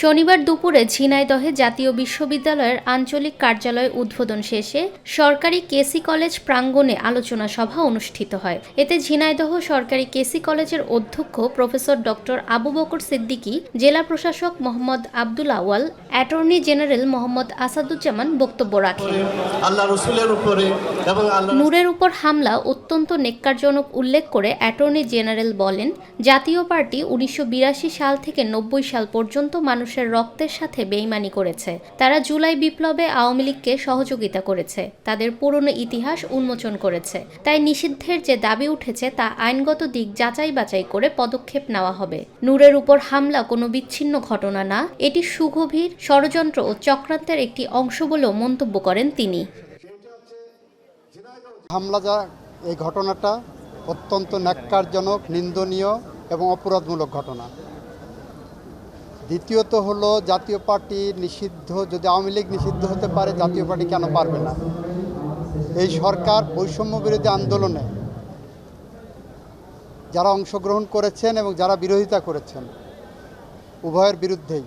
শনিবার দুপুরে ঝিনাইদহে জাতীয় বিশ্ববিদ্যালয়ের আঞ্চলিক কার্যালয় উদ্বোধন শেষে সরকারি কেসি কলেজ প্রাঙ্গণে আলোচনা সভা অনুষ্ঠিত হয়। এতে ঝিনাইদহ সরকারি কেসি কলেজের অধ্যক্ষ প্রফেসর ডক্টর আবু বকর সিদ্দিকী জেলা প্রশাসক মোহাম্মদ আব্দুল আওয়াল অ্যাটর্নি জেনারেল মোহাম্মদ আসাদুজ্জামান বক্তব্য রাখেন। নূরের উপর হামলা অত্যন্ত নেক্কারজনক উল্লেখ করে অ্যাটর্নি জেনারেল বলেন জাতীয় পার্টি উনিশশো বিরাশি সাল থেকে নব্বই সাল পর্যন্ত মানুষের রক্তের সাথে বেইমানি করেছে। তারা জুলাই বিপ্লবে আওয়ামী লীগকে সহযোগিতা করেছে। তাদের পুরনো ইতিহাস উন্মোচন করেছে। তাই নিষিদ্ধের যে দাবি উঠেছে তা আইনগত দিক যাচাই বাছাই করে পদক্ষেপ নেওয়া হবে। নূরের উপর হামলা কোনো বিচ্ছিন্ন ঘটনা না, এটি সুগভীর ষড়যন্ত্র ও চক্রান্তের একটি অংশ বলেও মন্তব্য করেন তিনি। হামলা যা এই ঘটনাটা অত্যন্ত ন্যাক্কারজনক, নিন্দনীয় এবং অপরাধমূলক ঘটনা। দ্বিতীয়ত হলো জাতীয় পার্টি নিষিদ্ধ, যদি আওয়ামী লীগ নিষিদ্ধ হতে পারে, জাতীয় পার্টি কেন পারবে না? এই সরকার বৈষম্য বিরোধী আন্দোলনে যারা অংশগ্রহণ করেছেন এবং যারা বিরোধিতা করেছেন, উভয়ের বিরুদ্ধেই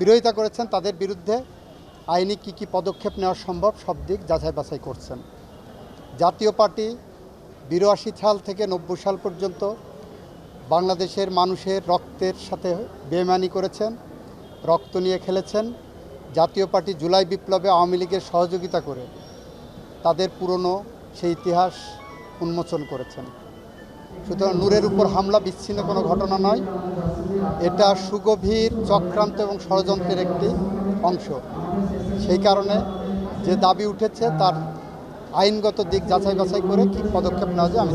বিরোধিতা করেছেন, তাদের বিরুদ্ধে আইনি কী কী পদক্ষেপ নেওয়া সম্ভব, সব দিক যাচাই বাছাই করছেন। জাতীয় পার্টি বিরাশি সাল থেকে নব্বই সাল পর্যন্ত বাংলাদেশের মানুষের রক্তের সাথে বেমানি করেছেন, রক্ত নিয়ে খেলেছেন। জাতীয় পার্টি জুলাই বিপ্লবে আওয়ামী লীগের সহযোগিতা করে তাদের পুরনো সেই ইতিহাস উন্মোচন করেছেন। সুতরাং নূরের উপর হামলা, বিচ্ছিন্ন কোনো ঘটনা নয়। এটা সুগভীর, চক্রান্ত এবং ষড়যন্ত্রের একটি অংশ। সেই কারণে যে দাবি উঠেছে তার আইনগত দিক যাচাই বাছাই করে কী পদক্ষেপ নেওয়া যায় আমি